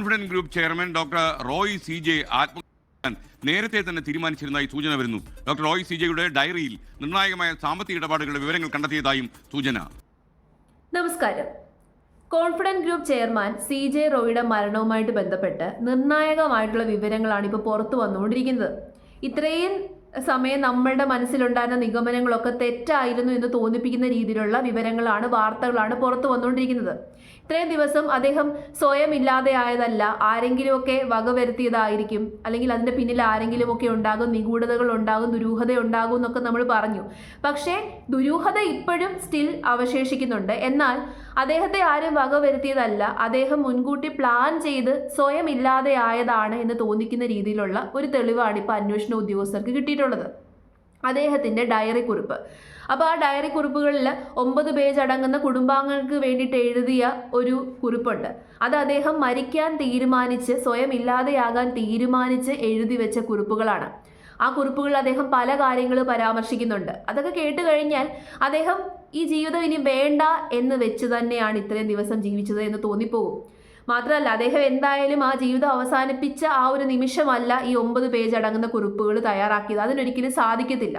Confident group chairman doctor Roy C J ആത്മ നേരത്തെ തന്നെ തീരുമാനിച്ചിരുന്നതായി സൂചന വരുന്നു. ഡോക്ടർ റോയ് സി ജെയുടെ ഡയറിയിൽ നിർണായകമായ സാമ്പത്തിക ഇടപാടുകളുടെ വിവരങ്ങൾ കണ്ടെത്തിയതായും സൂചന. നമസ്കാരം. Confident group chairman C J റോയിയുടെ മരണവുമായിട്ട് ബന്ധപ്പെട്ട് നിർണായകമായിട്ടുള്ള വിവരങ്ങളാണ് ഇപ്പോൾ പുറത്തു വന്നുകൊണ്ടിരിക്കുന്നത്. ഇത്രയും സമയം നമ്മളുടെ മനസ്സിലുണ്ടായിരുന്ന നിഗമനങ്ങളൊക്കെ തെറ്റായിരുന്നു എന്ന് തോന്നിപ്പിക്കുന്ന രീതിയിലുള്ള വിവരങ്ങളാണ് വാർത്തകളാണ് പുറത്തു വന്നുകൊണ്ടിരിക്കുന്നത്. ഇത്രയും ദിവസം അദ്ദേഹം സ്വയം ഇല്ലാതെ ഇല്ലാതെയായതല്ല ആരെങ്കിലുമൊക്കെ വകവരുത്തിയതായിരിക്കും അല്ലെങ്കിൽ അതിന്റെ പിന്നിൽ ആരെങ്കിലുമൊക്കെ ഉണ്ടാകും നിഗൂഢതകൾ ഉണ്ടാകും ദുരൂഹത ഉണ്ടാകും എന്നൊക്കെ നമ്മൾ പറഞ്ഞു. പക്ഷേ ദുരൂഹത ഇപ്പോഴും സ്റ്റിൽ അവശേഷിക്കുന്നുണ്ട്. എന്നാൽ അദ്ദേഹത്തെ ആരും വകവരുത്തിയതല്ല അദ്ദേഹം മുൻകൂട്ടി പ്ലാൻ ചെയ്ത് സ്വയം ഇല്ലാതെ ആയതാണ് എന്ന് തോന്നിക്കുന്ന രീതിയിലുള്ള ഒരു തെളിവാണ് ഇപ്പോൾ അന്വേഷണ ഉദ്യോഗസ്ഥർക്ക് കിട്ടിയിട്ടുള്ളത്. അദ്ദേഹത്തിന്റെ ഡയറി കുറിപ്പ്. അപ്പോൾ ആ ഡയറി കുറിപ്പുകളിൽ ഒമ്പത് പേജ് അടങ്ങുന്ന കുടുംബാംഗങ്ങൾക്ക് വേണ്ടിയിട്ട് എഴുതിയ ഒരു കുറിപ്പുണ്ട്. അത് അദ്ദേഹം മരിക്കാൻ തീരുമാനിച്ച് സ്വയം ഇല്ലാതെയാകാൻ തീരുമാനിച്ച് എഴുതി വെച്ച കുറിപ്പുകളാണ്. ആ കുറിപ്പുകളിൽ അദ്ദേഹം പല കാര്യങ്ങൾ പരാമർശിക്കുന്നുണ്ട്. അതൊക്കെ കേട്ട് കഴിഞ്ഞാൽ അദ്ദേഹം ഈ ജീവിതം ഇനി വേണ്ട എന്ന് വെച്ച് തന്നെയാണ് ഇത്രയും ദിവസം ജീവിച്ചത് എന്ന് തോന്നിപ്പോകും. മാത്രമല്ല അദ്ദേഹം എന്തായാലും ആ ജീവിതം അവസാനിപ്പിച്ച ആ ഒരു നിമിഷമല്ല ഈ ഒമ്പത് പേജ് അടങ്ങുന്ന കുറിപ്പുകൾ തയ്യാറാക്കിയത്. അതിനൊരിക്കലും സാധിക്കത്തില്ല.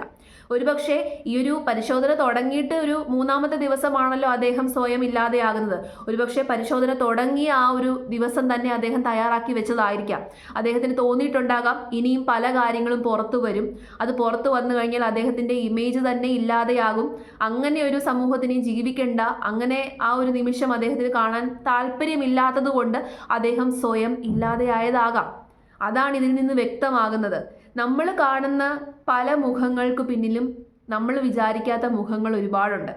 ഒരുപക്ഷെ ഈ ഒരു പരിശോധന തുടങ്ങിയിട്ട് ഒരു മൂന്നാമത്തെ ദിവസമാണല്ലോ അദ്ദേഹം സ്വയം ഇല്ലാതെയാകുന്നത്. ഒരുപക്ഷെ പരിശോധന തുടങ്ങിയ ആ ഒരു ദിവസം തന്നെ അദ്ദേഹം തയ്യാറാക്കി വെച്ചതായിരിക്കാം. അദ്ദേഹത്തിന് തോന്നിയിട്ടുണ്ടാകാം ഇനിയും പല കാര്യങ്ങളും പുറത്തു വരും. അത് പുറത്തു വന്നു കഴിഞ്ഞാൽ അദ്ദേഹത്തിന്റെ ഇമേജ് തന്നെ ഇല്ലാതെയാകും. അങ്ങനെ ഒരു സമൂഹത്തിന് ജീവിക്കേണ്ട. അങ്ങനെ ആ ഒരു നിമിഷം അദ്ദേഹത്തിന് കാണാൻ താല്പര്യമില്ലാത്തത് കൊണ്ട് അദ്ദേഹം സ്വയം ഇല്ലാതെയായതാകാം. അതാണ് ഇതിൽ നിന്ന് വ്യക്തമാകുന്നത്. നമ്മൾ കാണുന്ന പല മുഖങ്ങൾക്ക് പിന്നിലും നമ്മൾ വിചാരിക്കാത്ത മുഖങ്ങൾ ഒരുപാടുണ്ട്.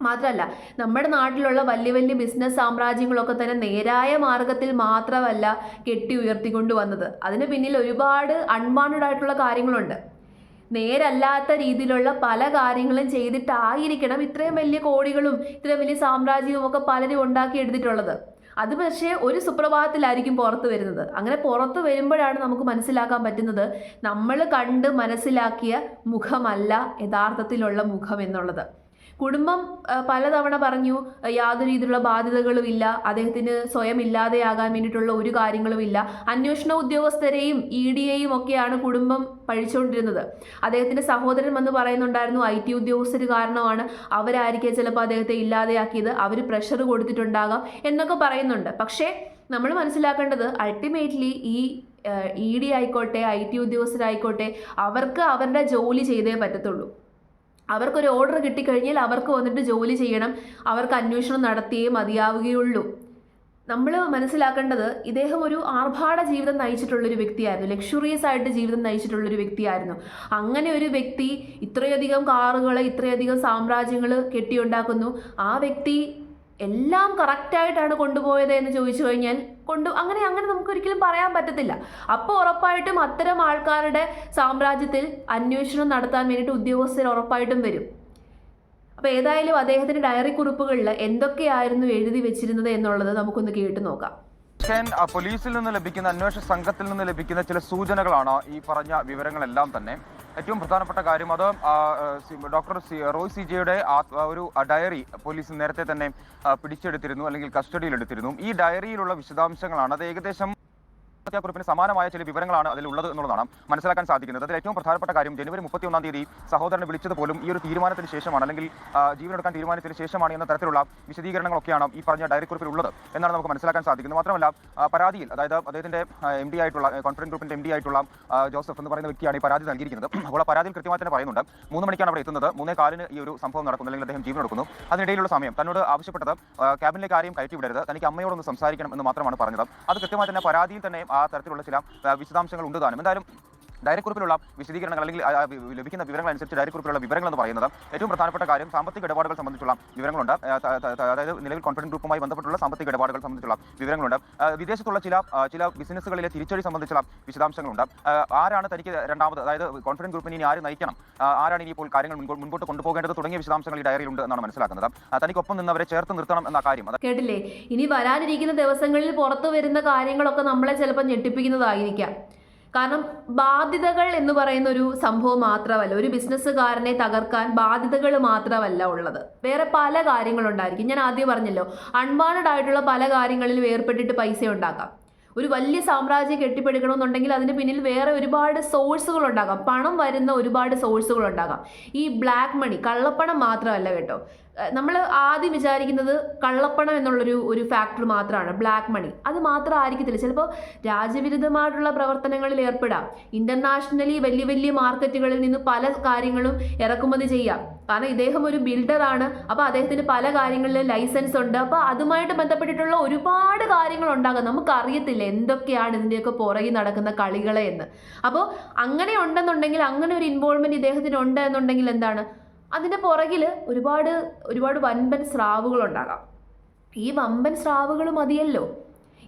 മാത്രമല്ല നമ്മുടെ നാട്ടിലുള്ള വലിയ വലിയ ബിസിനസ് സാമ്രാജ്യങ്ങളൊക്കെ തന്നെ നേരായ മാർഗത്തിൽ മാത്രമല്ല കെട്ടി ഉയർത്തിക്കൊണ്ട് വന്നത്. അതിന് പിന്നിൽ ഒരുപാട് അൺവാണ്ടഡ് ആയിട്ടുള്ള കാര്യങ്ങളുണ്ട്. നേരല്ലാത്ത രീതിയിലുള്ള പല കാര്യങ്ങളും ചെയ്തിട്ടായിരിക്കണം ഇത്രയും വലിയ കോടികളും ഇത്രയും വലിയ സാമ്രാജ്യവും ഒക്കെ പലരും ഉണ്ടാക്കി എടുത്തിട്ടുള്ളത്. അത് പക്ഷേ ഒരു സുപ്രഭാതത്തിലായിരിക്കും പുറത്ത് വരുന്നത്. അങ്ങനെ പുറത്ത് വരുമ്പോഴാണ് നമുക്ക് മനസ്സിലാക്കാൻ പറ്റുന്നത് നമ്മൾ കണ്ട് മനസ്സിലാക്കിയ മുഖമല്ല യഥാർത്ഥത്തിലുള്ള മുഖം എന്നുള്ളത്. കുടുംബം പലതവണ പറഞ്ഞു യാതൊരു രീതിയിലുള്ള ബാധ്യതകളും ഇല്ല അദ്ദേഹത്തിന് സ്വയം ഇല്ലാതെയാകാൻ വേണ്ടിയിട്ടുള്ള ഒരു കാര്യങ്ങളും ഇല്ല. അന്വേഷണ ഉദ്യോഗസ്ഥരെയും ഇ ഡിയെയും ഒക്കെയാണ് കുടുംബം പഴിച്ചുകൊണ്ടിരുന്നത്. അദ്ദേഹത്തിന്റെ സഹോദരൻ വന്ന് പറയുന്നുണ്ടായിരുന്നു ഐ ടി ഉദ്യോഗസ്ഥർ കാരണമാണ് അവരായിരിക്കും ചിലപ്പോൾ അദ്ദേഹത്തെ ഇല്ലാതെയാക്കിയത് അവർ പ്രഷർ കൊടുത്തിട്ടുണ്ടാകാം എന്നൊക്കെ പറയുന്നുണ്ട്. പക്ഷേ നമ്മൾ മനസ്സിലാക്കേണ്ടത് അൾട്ടിമേറ്റ്ലി ഈ ഇ ഡി ആയിക്കോട്ടെ ഐ ടി ഉദ്യോഗസ്ഥരായിക്കോട്ടെ അവർക്ക് അവരുടെ ജോലി ചെയ്തേ പറ്റത്തുള്ളൂ. അവർക്കൊരു ഓർഡർ കിട്ടിക്കഴിഞ്ഞാൽ അവർക്ക് വന്നിട്ട് ജോലി ചെയ്യണം. അവർക്ക് അന്വേഷണം നടത്തിയേ മതിയാവുകയുള്ളൂ. നമ്മൾ മനസ്സിലാക്കേണ്ടത് ഇദ്ദേഹം ഒരു ആർഭാട ജീവിതം നയിച്ചിട്ടുള്ളൊരു വ്യക്തിയായിരുന്നു. ലക്ഷറിയസ് ആയിട്ട് ജീവിതം നയിച്ചിട്ടുള്ളൊരു വ്യക്തിയായിരുന്നു. അങ്ങനെ ഒരു വ്യക്തി ഇത്രയധികം കാറുകൾ ഇത്രയധികം സാമ്രാജ്യങ്ങൾ കെട്ടിയുണ്ടാക്കുന്നു. ആ വ്യക്തി എല്ലാം കറക്റ്റായിട്ടാണ് കൊണ്ടുപോയത് എന്ന് ചോദിച്ചു കഴിഞ്ഞാൽ കൊണ്ടു അങ്ങനെ അങ്ങനെ നമുക്ക് ഒരിക്കലും പറയാൻ പറ്റത്തില്ല. അപ്പോൾ ഉറപ്പായിട്ടും അത്തരം ആൾക്കാരുടെ സാമ്രാജ്യത്തിൽ അന്വേഷണം നടത്താൻ വേണ്ടിയിട്ട് ഉദ്യോഗസ്ഥർ ഉറപ്പായിട്ടും വരും. അപ്പോൾ ഏതായാലും അദ്ദേഹത്തിന്റെ ഡയറി കുറിപ്പുകളിൽ എന്തൊക്കെയായിരുന്നു എഴുതി വെച്ചിരുന്നത് എന്നുള്ളത് നമുക്കൊന്ന് കേട്ട് നോക്കാം. പോലീസിൽ നിന്ന് ലഭിക്കുന്ന അന്വേഷണ സംഘത്തിൽ നിന്ന് ലഭിക്കുന്ന ചില സൂചനകളാണ് ഈ പറഞ്ഞ വിവരങ്ങളെല്ലാം തന്നെ. ഏറ്റവും പ്രധാനപ്പെട്ട കാര്യം അത് ഡോക്ടർ റോയ് സി ജെയുടെ ഒരു ഡയറി പോലീസ് നേരത്തെ തന്നെ പിടിച്ചെടുത്തിരുന്നു അല്ലെങ്കിൽ കസ്റ്റഡിയിൽ എടുത്തിരുന്നു ഈ ഡയറിയിലുള്ള വിശദാംശങ്ങളാണ് അത് ഏകദേശം ഹത്യാക്കുറിപ്പിന് സമാനമായ ചില വിവരങ്ങളാണ് അതിൽ ഉള്ളത് എന്നുള്ളതാണ് മനസ്സിലാക്കാൻ സാധിക്കുന്നത്. അതിൽ ഏറ്റവും പ്രധാനപ്പെട്ട കാര്യം ജനുവരി മുപ്പത്തി ഒന്നാം തീയതി സഹോദരനെ വിളിച്ചത് പോലും ഈ ഒരു തീരുമാനത്തിന് ശേഷമാണ് അല്ലെങ്കിൽ ജീവനെടുക്കാൻ തീരുമാനത്തിന് ശേഷമാണ് എന്ന തരത്തിലുള്ള വിശദീകരണങ്ങളൊക്കെയാണ് ഈ പറഞ്ഞ ഡയറി കുറിപ്പിൽ ഉള്ളത് എന്നാണ് നമുക്ക് മനസ്സിലാക്കാൻ സാധിക്കുന്നത്. മാത്രമല്ല പരാതിയിൽ അതായത് അദ്ദേഹത്തിന്റെ എം ഡി ആയിട്ടുള്ള കോൺഫിഡൻസ് ഗ്രൂപ്പിന്റെ എം ഡി ആയിട്ടുള്ള ജോസഫ് എന്ന് പറയുന്ന വ്യക്തിയാണ് ഈ പരാതി നൽകിയിരിക്കുന്നത്. അപ്പോൾ ആ പരാതിയിൽ കൃത്യമായി തന്നെ പറയുന്നുണ്ട്. മൂന്ന് മണിക്കാണ് അവിടെ എത്തുന്നത്. മൂന്നേ കാലിന് ഈ ഒരു സംഭവം നടക്കുന്നു അല്ലെങ്കിൽ അദ്ദേഹം ജീവൻ എടുക്കുന്നു അതിനിടയിലുള്ള സമയം തന്നോട് ആവശ്യപ്പെട്ടത് ക്യാബിനിലേക്ക് ആരെയും കയറ്റി വിടരുത് തനിക്ക് അമ്മയോടൊന്ന് സംസാരിക്കണം എന്ന് മാത്രമാണ് പറഞ്ഞത്. അത് കൃത്യമായി തന്നെ പരാതിയിൽ തന്നെ തരത്തിലുള്ള ചില ആ, വിശദാംശങ്ങൾ ഉണ്ട് താനും. എന്തായാലും ഡയറിക്കുറിപ്പിലുള്ള വിശദീകരണങ്ങൾ അല്ലെങ്കിൽ ലഭിക്കുന്ന വിവരങ്ങൾ അനുസരിച്ച് ഡയറക്റ്റ് വിവരങ്ങൾ എന്ന് പറയുന്നത് ഏറ്റവും പ്രധാനപ്പെട്ട കാര്യം സാമ്പത്തിക ഇടപാടുകൾ സംബന്ധിച്ചുള്ള വിവരങ്ങളുണ്ട്. അതായത് നിലവിൽ കോൺഫിഡൻസ് ഗ്രൂപ്പുമായി ബന്ധപ്പെട്ടുള്ള സാമ്പത്തിക ഇടപാടുകൾ സംബന്ധിച്ചുള്ള വിവരങ്ങളുണ്ട്. വിദേശത്തുള്ള ചില ചില ബിസിനസ്സുകളിലെ തിരിച്ചടി സംബന്ധിച്ചുള്ള വിശദാംശങ്ങളുണ്ട്. ആരാണ് തനിക്ക് രണ്ടാമത് അതായത് കോൺഫിഡൻസ് ഗ്രൂപ്പിനെ ഇനി ആര് നയിക്കണം? ആരാണ് ഇനി ഇപ്പോൾ കാര്യങ്ങൾ മുൻപോട്ട് കൊണ്ടുപോകേണ്ടത് തുടങ്ങിയ വിശദാംശങ്ങൾ ഈ ഡയറിയിലുണ്ട് എന്നാണ് മനസ്സിലാക്കുന്നത്. തനിക്കൊപ്പം നിന്നവരെ ചേർത്ത് നിർത്തണം എന്ന കാര്യം. കേട്ടില്ലേ? ഇനി വരാനിരിക്കുന്ന ദിവസങ്ങളിൽ പുറത്തു വരുന്ന കാര്യങ്ങളൊക്കെ നമ്മളെ ചിലപ്പോൾ ഞെട്ടിപ്പിക്കുന്നതായിരിക്കാം. കാരണം ബാധ്യതകൾ എന്ന് പറയുന്ന ഒരു സംഭവം മാത്രമല്ല. ഒരു ബിസിനസ്സുകാരനെ തകർക്കാൻ ബാധ്യതകൾ മാത്രമല്ല ഉള്ളത്. വേറെ പല കാര്യങ്ങളുണ്ടായിരിക്കും. ഞാൻ ആദ്യം പറഞ്ഞല്ലോ അൺവാണ്ടഡ് ആയിട്ടുള്ള പല കാര്യങ്ങളിലും ഏർപ്പെട്ടിട്ട് പൈസ ഉണ്ടാക്കാം. ഒരു വലിയ സാമ്രാജ്യം കെട്ടിപ്പടുക്കണമെന്നുണ്ടെങ്കിൽ അതിന് പിന്നിൽ വേറെ ഒരുപാട് സോഴ്സുകൾ ഉണ്ടാകാം പണം വരുന്ന ഒരുപാട് സോഴ്സുകൾ ഉണ്ടാകാം ഈ ബ്ലാക്ക് മണി കള്ളപ്പണം മാത്രമല്ല കേട്ടോ. നമ്മൾ ആദ്യം വിചാരിക്കുന്നത് കള്ളപ്പണം എന്നുള്ളൊരു ഒരു ഫാക്ടർ മാത്രമാണ് ബ്ലാക്ക് മണി അത് മാത്രം ആയിരിക്കത്തില്ല ചിലപ്പോൾ രാജ്യവിരുദ്ധമായിട്ടുള്ള പ്രവർത്തനങ്ങളിൽ ഏർപ്പെടാം. ഇന്റർനാഷണലി വലിയ വലിയ മാർക്കറ്റുകളിൽ നിന്ന് പല കാര്യങ്ങളും ഇറക്കുമതി ചെയ്യാം. കാരണം ഇദ്ദേഹം ഒരു ബിൽഡറാണ് അപ്പോൾ അദ്ദേഹത്തിന് പല കാര്യങ്ങളിലും ലൈസൻസ് ഉണ്ട്. അപ്പോൾ അതുമായിട്ട് ബന്ധപ്പെട്ടിട്ടുള്ള ഒരുപാട് കാര്യങ്ങൾ ഉണ്ടാകും. നമുക്കറിയത്തില്ല എന്തൊക്കെയാണ് ഇതിന്റെയൊക്കെ പുറകിൽ നടക്കുന്ന കളികളെ എന്ന് അപ്പോൾ അങ്ങനെ ഉണ്ടെന്നുണ്ടെങ്കിൽ അങ്ങനെ ഒരു ഇൻവോൾവ്മെന്റ് ഇദ്ദേഹത്തിന് ഉണ്ട് എന്നുണ്ടെങ്കിൽ എന്താണ്? അതിന്റെ പുറകിൽ ഒരുപാട് ഒരുപാട് വൻപൻ സ്രാവുകൾ ഉണ്ടാകാം. ഈ വമ്പൻ സ്രാവുകൾ മതിയല്ലോ.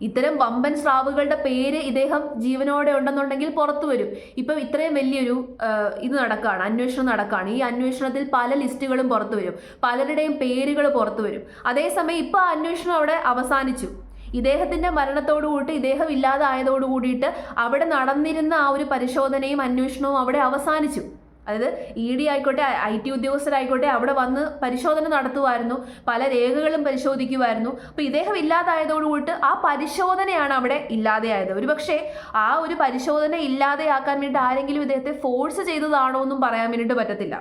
ഇത്തരം വമ്പൻ സ്രാവുകളുടെ പേര് ഇദ്ദേഹം ജീവനോടെ ഉണ്ടെന്നുണ്ടെങ്കിൽ പുറത്തു വരും. ഇപ്പം ഇത്രയും വലിയൊരു ഇത് നടക്കുകയാണ് അന്വേഷണം നടക്കുകയാണ് ഈ അന്വേഷണത്തിൽ പല ലിസ്റ്റുകളും പുറത്തു വരും. പലരുടെയും പേരുകൾ പുറത്തു വരും. അതേസമയം ഇപ്പോൾ അന്വേഷണം അവിടെ അവസാനിച്ചു. ഇദ്ദേഹത്തിന്റെ മരണത്തോടു കൂടി ഇദ്ദേഹം ഇല്ലാതായതോടു കൂടിയിട്ട് അവിടെ നടന്നിരുന്ന ആ ഒരു പരിശോധനയും അന്വേഷണവും അവിടെ അവസാനിച്ചു. അതായത് ഇ ഡി ആയിക്കോട്ടെ ഐ ടി ഉദ്യോഗസ്ഥരായിക്കോട്ടെ അവിടെ വന്ന് പരിശോധന നടത്തുമായിരുന്നു പല രേഖകളും പരിശോധിക്കുമായിരുന്നു അപ്പോൾ ഇദ്ദേഹം ഇല്ലാതായതോടുകൂടി ആ പരിശോധനയാണ് അവിടെ ഇല്ലാതെയായത്. ഒരുപക്ഷെ ആ ഒരു പരിശോധന ഇല്ലാതെയാക്കാൻ വേണ്ടി ആരെങ്കിലും ഇദ്ദേഹത്തെ ഫോഴ്സ് ചെയ്തതാണോ എന്നും പറയാൻ വേണ്ടിയിട്ട് പറ്റത്തില്ല.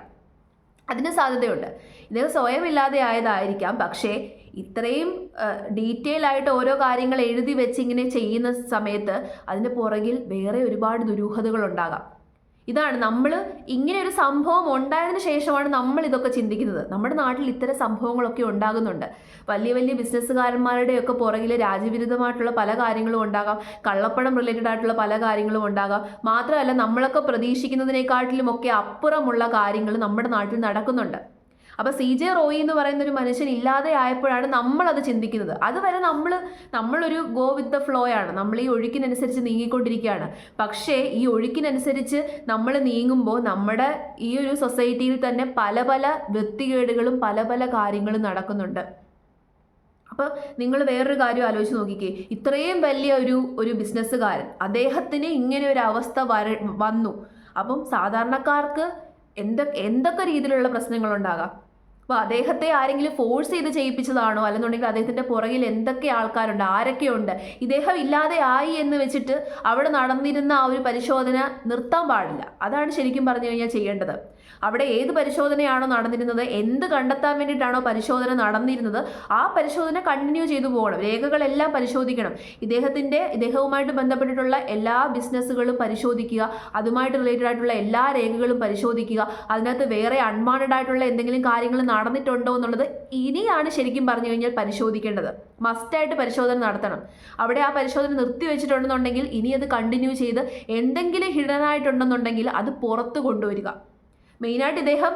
അതിന് സാധ്യതയുണ്ട്. ഇദ്ദേഹം സ്വയം ഇല്ലാതെ ആയതായിരിക്കാം പക്ഷേ ഇത്രയും ഡീറ്റെയിൽ ആയിട്ട് ഓരോ കാര്യങ്ങൾ എഴുതി വെച്ച് ഇങ്ങനെ ചെയ്യുന്ന സമയത്ത് അതിന് പുറകിൽ വേറെ ഒരുപാട് ദുരൂഹതകൾ ഉണ്ടാകാം. ഇതാണ് നമ്മൾ ഇങ്ങനെ ഒരു സംഭവം ഉണ്ടായതിന് ശേഷമാണ് നമ്മൾ ഇതൊക്കെ ചിന്തിക്കുന്നത്. നമ്മുടെ നാട്ടിൽ ഇത്തരം സംഭവങ്ങളൊക്കെ ഉണ്ടാകുന്നുണ്ട്. വലിയ വലിയ ബിസിനസ്സുകാരന്മാരുടെയൊക്കെ പുറകിൽ രാജ്യവിരുദ്ധമായിട്ടുള്ള പല കാര്യങ്ങളും ഉണ്ടാകാം. കള്ളപ്പണം റിലേറ്റഡ് ആയിട്ടുള്ള പല കാര്യങ്ങളും ഉണ്ടാകാം. മാത്രമല്ല നമ്മളൊക്കെ പ്രതീക്ഷിക്കുന്നതിനേക്കാട്ടിലും ഒക്കെ അപ്പുറമുള്ള കാര്യങ്ങൾ നമ്മുടെ നാട്ടിൽ നടക്കുന്നുണ്ട്. അപ്പോൾ സി ജെ റോയി എന്ന് പറയുന്ന ഒരു മനുഷ്യൻ ഇല്ലാതെ ആയപ്പോഴാണ് നമ്മളത് ചിന്തിക്കുന്നത്. അതുവരെ നമ്മൾ നമ്മളൊരു ഗോ വിത്ത് ദ ഫ്ലോ ആണ്. നമ്മൾ ഈ ഒഴുക്കിനനുസരിച്ച് നീങ്ങിക്കൊണ്ടിരിക്കുകയാണ്. പക്ഷേ ഈ ഒഴുക്കിനനുസരിച്ച് നമ്മൾ നീങ്ങുമ്പോൾ നമ്മുടെ ഈ ഒരു സൊസൈറ്റിയിൽ തന്നെ പല പല വൃത്തികേടുകളും പല പല കാര്യങ്ങളും നടക്കുന്നുണ്ട്. അപ്പോൾ നിങ്ങൾ വേറൊരു കാര്യം ആലോചിച്ച് നോക്കിക്കേ. ഇത്രയും വലിയ ഒരു ഒരു ബിസിനസ്സുകാരൻ അദ്ദേഹത്തിന് ഇങ്ങനെ ഒരു അവസ്ഥ വര വന്നു. അപ്പം സാധാരണക്കാർക്ക് എന്തൊക്കെ എന്തൊക്കെ രീതിയിലുള്ള പ്രശ്നങ്ങളുണ്ടാകാം? അപ്പോൾ അദ്ദേഹത്തെ ആരെങ്കിലും ഫോഴ്സ് ചെയ്ത് ചെയ്യിപ്പിച്ചതാണോ? അല്ലെന്നുണ്ടെങ്കിൽ അദ്ദേഹത്തിന്റെ പുറകിൽ എന്തൊക്കെ ആൾക്കാരുണ്ട്? ആരൊക്കെയുണ്ട്? ഇദ്ദേഹം ഇല്ലാതെ ആയി എന്ന് വെച്ചിട്ട് അവിടെ നടന്നിരുന്ന ആ ഒരു പരിശോധന നിർത്താൻ പാടില്ല. അതാണ് ശരിക്കും പറഞ്ഞു കഴിഞ്ഞാൽ ചെയ്യേണ്ടത്. അവിടെ ഏത് പരിശോധനയാണോ നടന്നിരുന്നത് എന്ത് കണ്ടെത്താൻ വേണ്ടിയിട്ടാണോ പരിശോധന നടന്നിരുന്നത് ആ പരിശോധന കണ്ടിന്യൂ ചെയ്തു പോകണം. രേഖകളെല്ലാം പരിശോധിക്കണം. ഇദ്ദേഹത്തിന്റെ ഇദ്ദേഹവുമായിട്ട് ബന്ധപ്പെട്ടിട്ടുള്ള എല്ലാ ബിസിനസ്സുകളും പരിശോധിക്കുക അതുമായിട്ട് റിലേറ്റഡ് ആയിട്ടുള്ള എല്ലാ രേഖകളും പരിശോധിക്കുക അതിനകത്ത് വേറെ അൺവാണ്ടഡ് ആയിട്ടുള്ള എന്തെങ്കിലും കാര്യങ്ങൾ നടന്നിട്ടുണ്ടോ എന്നുള്ളത് ഇനിയാണ് ശരിക്കും പറഞ്ഞു കഴിഞ്ഞാൽ പരിശോധിക്കേണ്ടത്. മസ്റ്റായിട്ട് പരിശോധന നടത്തണം. അവിടെ ആ പരിശോധന നിർത്തിവെച്ചിട്ടുണ്ടെന്നുണ്ടെങ്കിൽ ഇനി അത് കണ്ടിന്യൂ ചെയ്ത് എന്തെങ്കിലും ഹിഡനായിട്ടുണ്ടെന്നുണ്ടെങ്കിൽ അത് പുറത്ത് കൊണ്ടുവരിക. മെയിനായിട്ട് ഇദ്ദേഹം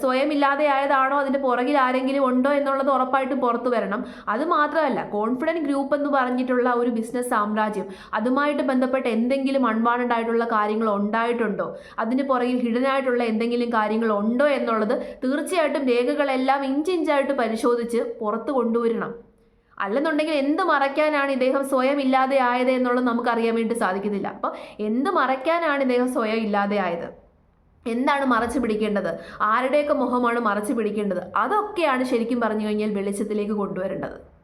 സ്വയം ഇല്ലാതെ ആയതാണോ അതിന്റെ പുറകിൽ ആരെങ്കിലും ഉണ്ടോ എന്നുള്ളത് ഉറപ്പായിട്ടും പുറത്തു വരണം. അത് മാത്രമല്ല കോൺഫിഡന്റ് ഗ്രൂപ്പ് എന്ന് പറഞ്ഞിട്ടുള്ള ഒരു ബിസിനസ് സാമ്രാജ്യം അതുമായിട്ട് ബന്ധപ്പെട്ട് എന്തെങ്കിലും അൺവാണ്ടഡ് ആയിട്ടുള്ള കാര്യങ്ങൾ ഉണ്ടായിട്ടുണ്ടോ? അതിന് പുറകിൽ ഹിഡൻ ആയിട്ടുള്ള എന്തെങ്കിലും കാര്യങ്ങൾ ഉണ്ടോ എന്നുള്ളത് തീർച്ചയായിട്ടും രേഖകളെല്ലാം ഇഞ്ചിഞ്ചായിട്ട് പരിശോധിച്ച് പുറത്ത് കൊണ്ടുവരണം. അല്ലെന്നുണ്ടെങ്കിൽ എന്ത് മറയ്ക്കാനാണ് ഇദ്ദേഹം സ്വയം ഇല്ലാതെ ആയത് എന്നുള്ളത് നമുക്കറിയാൻ വേണ്ടി സാധിക്കുന്നില്ല. അപ്പോൾ എന്ത് മറയ്ക്കാനാണ് ഇദ്ദേഹം സ്വയം ഇല്ലാതെ ആയത് എന്താണ് മറച്ചു പിടിക്കേണ്ടത്? ആരുടെയൊക്കെ മുഖമാണ് മറച്ചു പിടിക്കേണ്ടത്? അതൊക്കെയാണ് ശരിക്കും പറഞ്ഞു കഴിഞ്ഞാൽ വെളിച്ചത്തിലേക്ക് കൊണ്ടുവരേണ്ടത്.